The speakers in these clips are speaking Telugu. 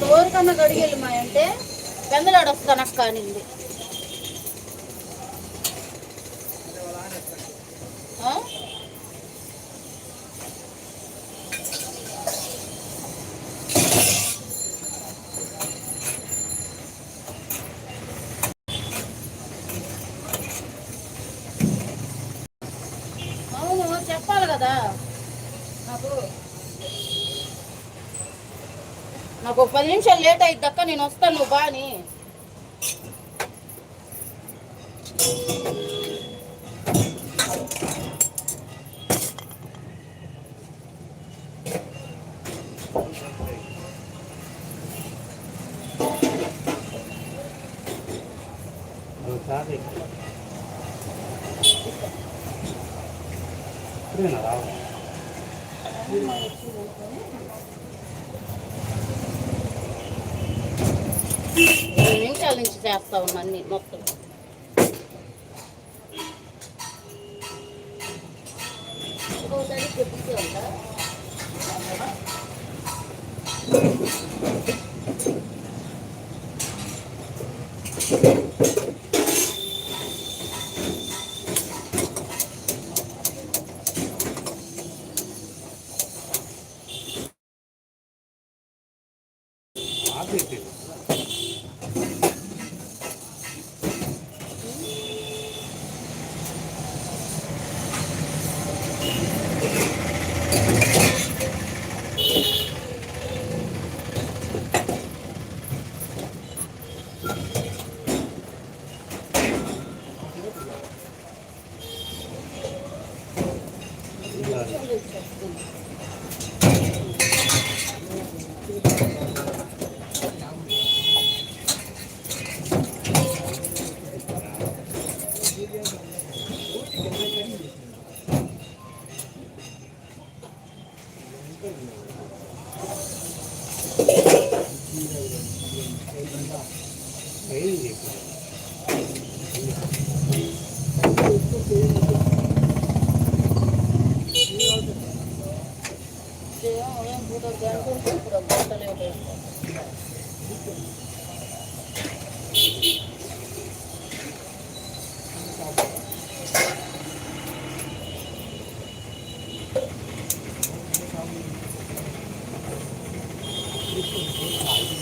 డోర్ కన్నా గడిగెళ్ళమా అంటే పెందలాడు వస్తానక్క అనింది ఆ? అవును చెప్పాలి కదా నాకు నాకు ఒక పది నిమిషాలు లేట్ అయింది నేను వస్తాను నువ్వు బాని ఒకసారి ఇప్పుడేనా రావాలి ఇరవై నిమిషాల నుంచి ఉన్నా అన్ని మొత్తం. ఇంకోసారి చెప్తూ ఉంటా ఉదయం పూట గంట ఉంటే ఇప్పుడు ఒక గంట లేట్ అయిపోతుంది.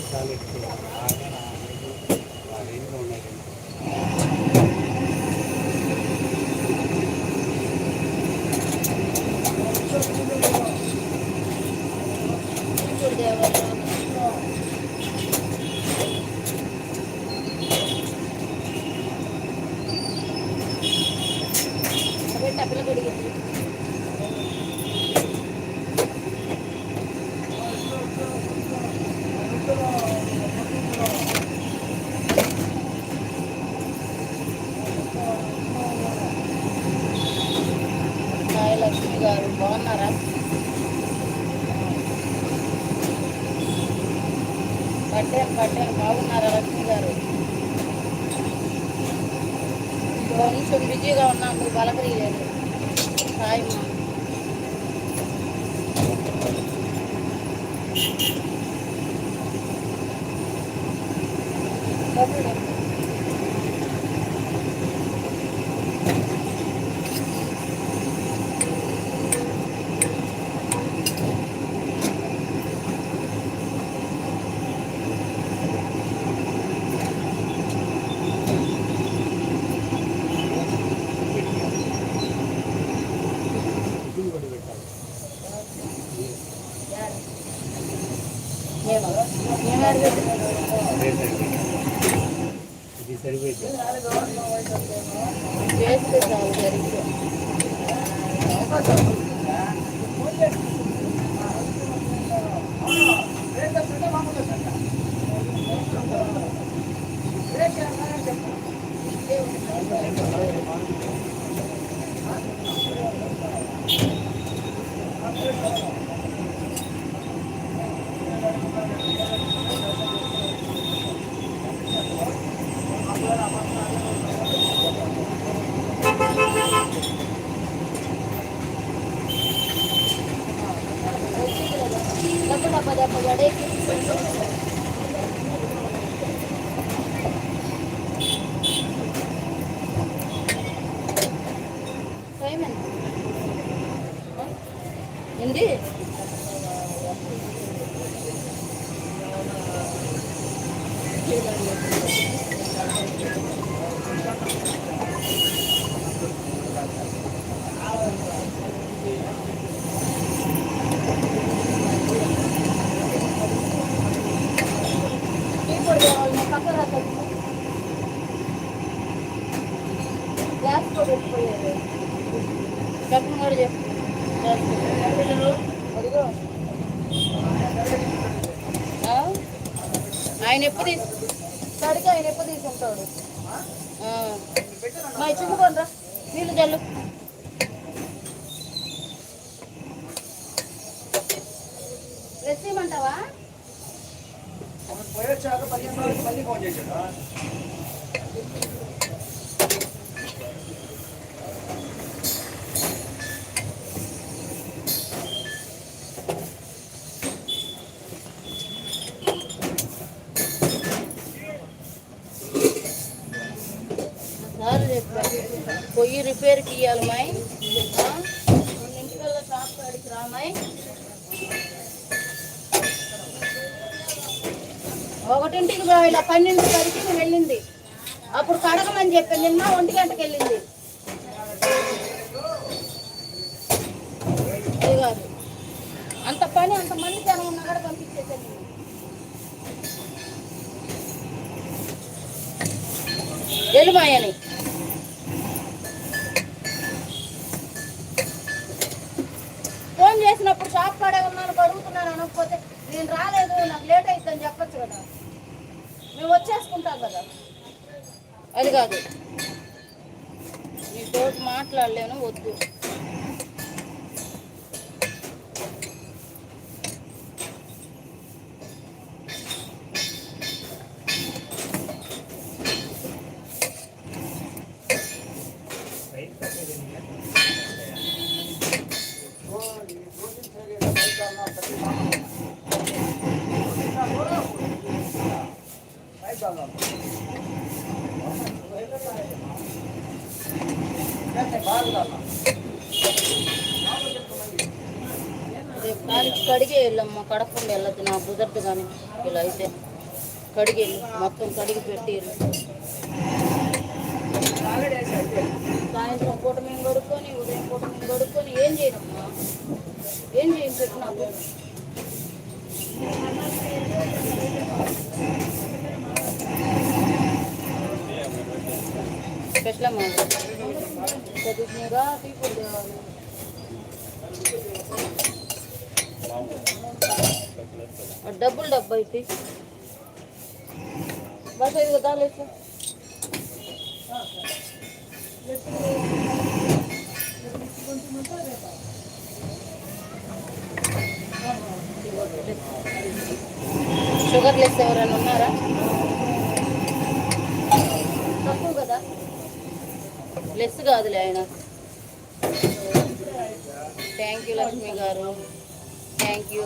చాలా ఎక్కువ బాగా వాడు ఏం ఉన్నాయి ఇప్పుడు దేవాలయం. అదే టబ్బులు కడిగింది. హాయ్ లక్ష్మి గారు బాగున్నారా పట్టాను పట్టాను బాగున్నారా లక్ష్మి గారు కొంచెం బిజీగా ఉన్నాను నువ్వు పలకరియలేదు హాయ్ మా ఇది కూడా పెట్టాలి ఏమో ఏం అడిగారు రేటండి ఇది సరిపోయింది. చేస్తే చాలు జరిగితే അവിടെ ఆయన ఎప్పుడు తీసు సరిగ్గా ఆయన ఎప్పుడు తీసుకుంటాడు మా మా పండ్రా నీళ్ళు జల్లు. రిపేర్కి ఇవ్వాలి మాయ్. రెండు షాప్ కాడికి రామాయ్ ఒకటింటికి ఇలా పన్నెండు వరకు వెళ్ళింది. అప్పుడు కడగమని చెప్పి నిన్న ఒంటి గంటకి వెళ్ళింది. కాదు. అంత పని అంత మంది జనం ఉన్నా కూడా పంపించేసాను వెళ్ళిపోయాని నేను రాలేదు నాకు లేట్ అవుతుందని చెప్పచ్చు కదా. మేము వచ్చేసుకుంటాం కదా. అది కాదు. నీతో మాట్లాడలేను వద్దు. రేపు దానికి కడిగే వెళ్ళమ్మా కడకుండా వెళ్ళొద్దు నా కుదరదు కానీ ఇలా అయితే కడిగి వెళ్ళు మొత్తం కడిగి పెట్టి వెళ్ళు. సాయంత్రం పూట మేము కడుక్కొని ఉదయం పూట మేము కడుక్కొని ఏం చేయనమ్మా ఏం చేయం పెట్టు నాకు స్పెషల్ అమ్మా చదువుకునేగా టీ పొడి తేవాలి ఆ డబ్బులు డబ్బు అయితే బస్ ఐదు కదా లేదు షుగర్ లెస్ ఎవరైనా ఉన్నారా తక్కువ కదా లెస్ కాదులే ఆయన. థ్యాంక్ యూ లక్ష్మి గారు. థ్యాంక్ యూ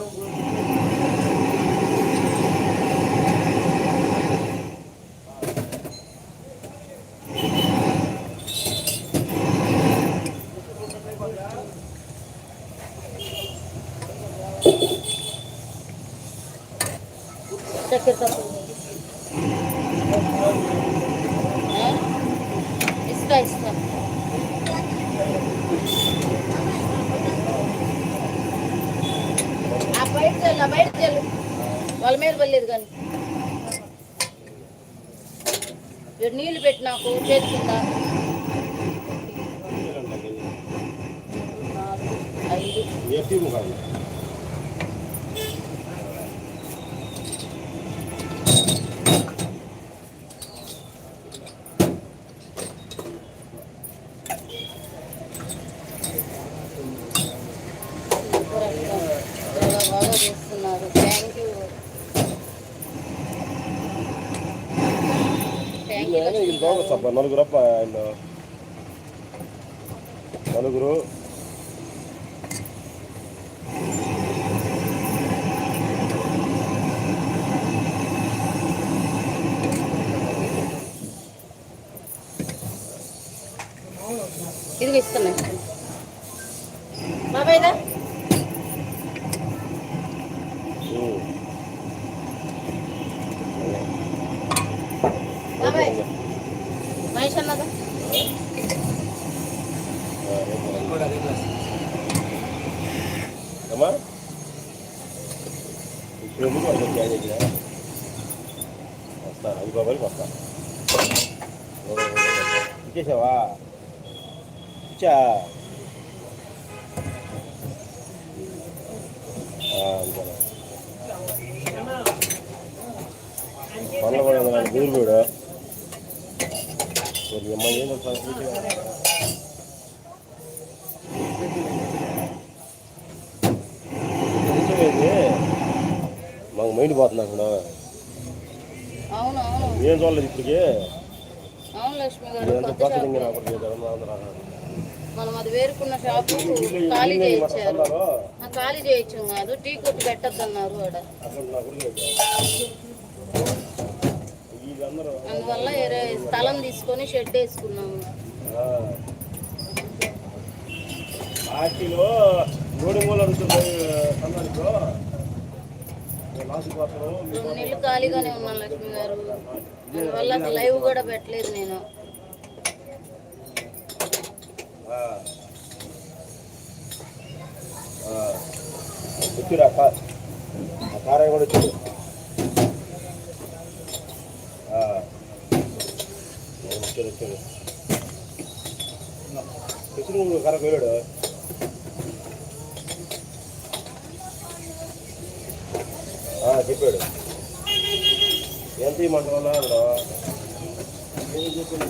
ఆ బయట చెల్లు ఆ బయట చెల్లు వాళ్ళ మీద పడలేదు కానీ. ఇక్కడ నీళ్ళు పెట్టి నాకు చేతి కింద. నాలుగు, ఐదు సూపర్ అక్క. చాలా బాగా చేస్తున్నారు thank you thank you Lakshmi గారు. సబ్బ. నలుగురు ఇస్తున్నాయి అమ్మా ఇప్పుడు ఎందుకు వాళ్ళకి వస్తాను ఐదు బాబాయికి వస్తాను ఇచ్చేసావా ఇచ్చా పనులు కూడా దూరు కూడా అమ్మాయి ఏమో సంస్కృతి నిజమేంది మాకు మైండ్ పోతుంది అక్కడ ఏం చూడలేదు ఇప్పటికి? పక్క. దింగిన మనం అది వేరుకున్న షాపు ఖాళీ చేయించారు. ఖాళీ చేయించాం కాదు టీ కొట్టు పెట్టద్దన్నారు ఆడ. అందువల్ల స్థలం తీసుకొని షెడ్ వేసుకున్నాము. పార్టీలో రెండు నెలలు ఖాళీగానే ఉన్నాను లక్ష్మి గారు. అందువల్ల అసలు లైవ్ కూడా పెట్టలేదు నేను. వచ్చారు కూడా వచ్చి కరకు వెళ్ళాడు చెప్పాడు. ఎంత ఇమ్మంటావు అన్నాడు ఏం చెప్పింది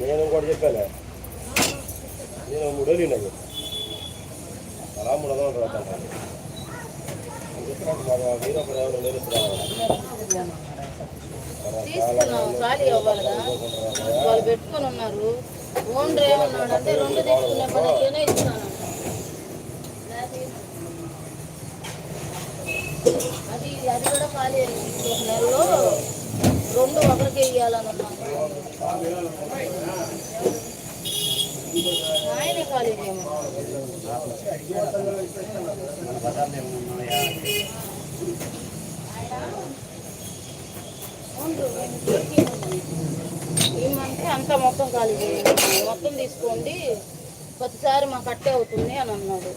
నేను కూడా చెప్పాను నేను మూడేళ్ళు నాకు అలా మూడు వందలు తర్వాత వీరప్పుడు ఎవరు లేరు పెట్టుకొని ఉన్నారు. ఓనర్ ఏమన్నాడు అంటే రెండు తీసుకునే పని అయితేనే ఇస్తాను అది అది కూడా ఖాళీ ఒక నెలలో రెండు ఒకరికి ఇవ్వాలని ఆయనే ఖాళీ చేయమన్నారు అంతా మొత్తం ఖాళీ చేయండి మొత్తం తీసుకోండి. ప్రతిసారి మాకు కట్టే అవుతుంది అని అన్నాడు.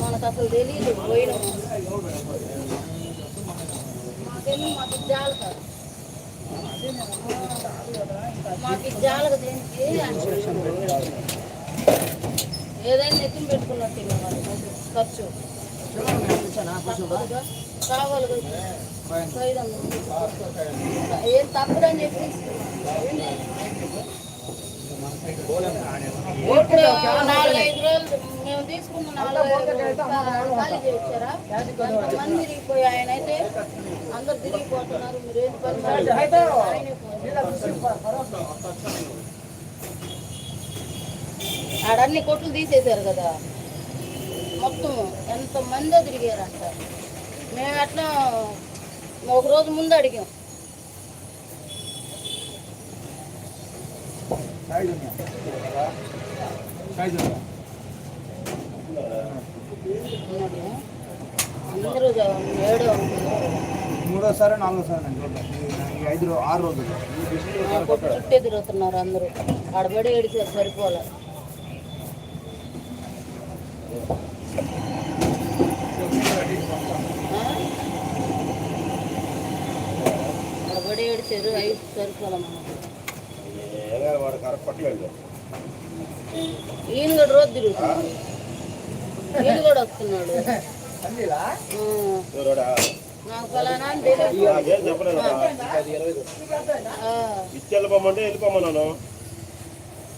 మనకు అసలు తెలియదు పోయిన మాకేమో మాకు ఇది కాదు మాకు ఇది దేనికి? ఏదైనా ఎత్తుని పెట్టుకున్నట్టు ఇంకా ఖర్చు. ఏం తప్పదని చెప్పి. ఇప్పుడు నాలుగైదు రోజులు మేము తీసుకున్న నాలుగైదు ఖాళీ చేయించారా? మంది తిరిగిపోయి ఆయన అయితే అందరు తిరిగిపోతున్నారు. మీరు ఏం పని పోయారు. ఆడన్ని కొట్లు తీసేశారు కదా మొత్తం ఎంత మందో తిరిగారంట మేము అట్లా ఒక రోజు ముందు అడిగాం. అందరూ ఏడో. మూడోసారి నాలుగోసారి అండి ఐదు ఆరు రోజులు చుట్టే తిరుగుతున్నారు అందరూ ఆడబడి ఏడిచారు సరిపోలే ఆడబడి ఏడిచారు ఐదు సరిపోలే వాడు ఈయన కూడా రోజు తిరుగుతున్నాడు. ఈయన కూడా వస్తున్నాడు. నాకు ఫలానా వెళ్ళిపోమన్నాను.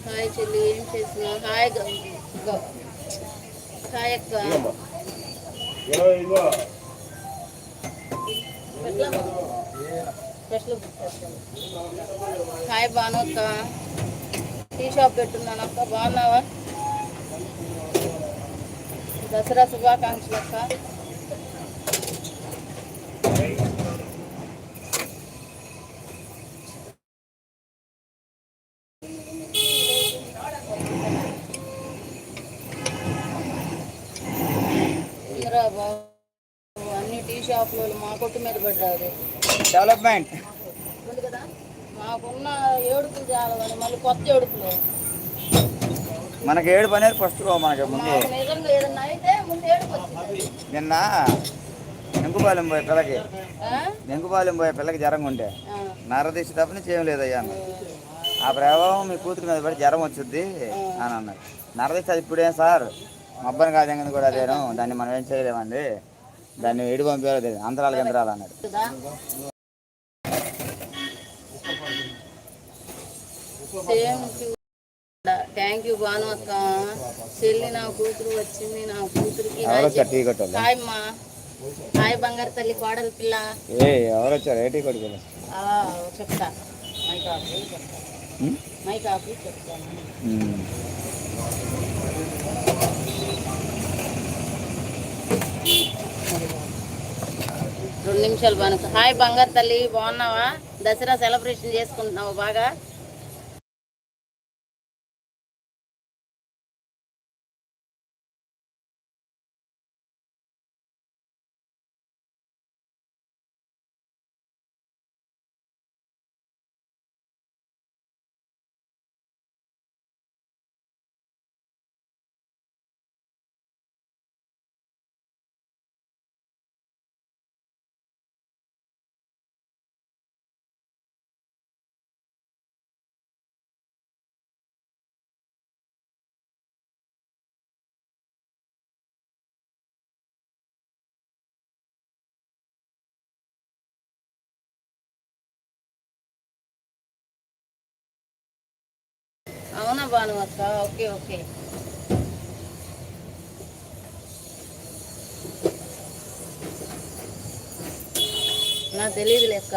హాయ్ చెల్లి ఏం చేసినా హాయ్ హాయ్ అక్క. ఇదిగమ్మా. ఇరవై హాయ్ బానక్క టీ షాప్ పెట్టున్నాను అక్క బాగున్నావా? దసరా శుభాకాంక్షలు అక్క అందరూ బాబు అన్ని టీ షాపులు మా కొట్టు మీద పడ్డారు. డెవలప్మెంట్. ఉంది కదా? మాకున్న ఏడుపులు మళ్ళీ కొత్త ఏడుపులు. మనకి ఏడు పని అనేది ఫస్ట్ మనకి ముందే. మాకు నిజంగా ఏదన్నా అయితే ముందు ఏడుపు వచ్చింది. నిన్న వెంకుపాలెం పోయే పిల్లకి ఆ? పోయే పిల్లకి జ్వరం ఉంటే ఆ. నరదీసి తప్ప నుంచి ఏం లేదయ్యా అన్న. ఆ. ప్రభావం మీ కూతురు మీద పడి జ్వరం వచ్చింది అని అన్నారు నరదీసి అది ఇప్పుడేం సార్? మబ్బని కాదంగా కూడా అదేను. దాన్ని మనం ఏం చేయలేమండి? దాన్ని ఎడి పంపించాలి అంతరాలు గింతరాలు అన్నాడు. థ్యాంక్ యూ భాను అక్క. చెల్లి నా కూతురు వచ్చింది నా కూతురికి హాయ్ బంగారు తల్లి కోడలి పిల్ల. ఏ ఎవరు వచ్చారు చెప్తా. మైక్ ఆఫ్ చెప్తా. మైక్ ఆఫ్ చెప్తాను రెండు నిమిషాలు బాను హాయ్ బంగారు తల్లి బాగున్నావా? దసరా సెలబ్రేషన్ చేసుకుంటున్నావు బాగా. భాను అక్క. Okay okay. నాకు తెలియదు లెక్క.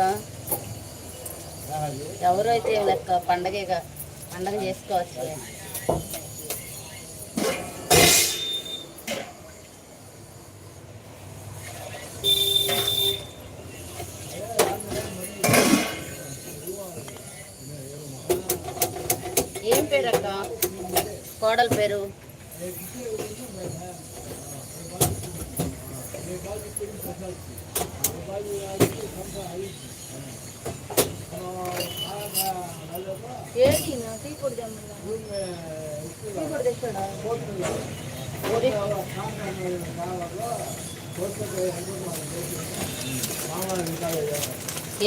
ఎవరైతే లెక్క పండగేగా పండగ చేసుకోవచ్చులే ఏం పేరు అక్క కోడల పేరు ఏది టీ పొడి టీ పొడి తెచ్చాడా? పొడి.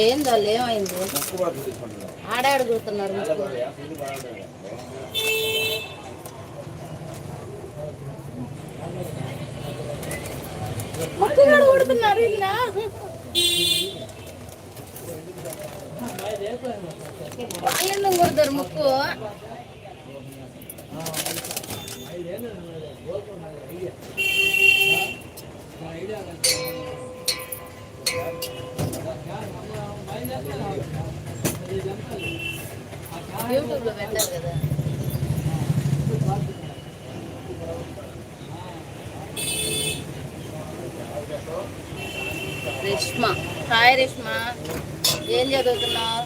ఏం వాళ్ళు ఏమైంది ఆడాడు కూతున్నారు మొక్కగాడు కొడుతున్నారు ఇలా ఎందుకు కొడతారు ముక్కు. యూట్యూబ్లో పెట్టారు కదా. రేష్మ. హాయ్ రేష్మ. ఏం చదువుతున్నావు?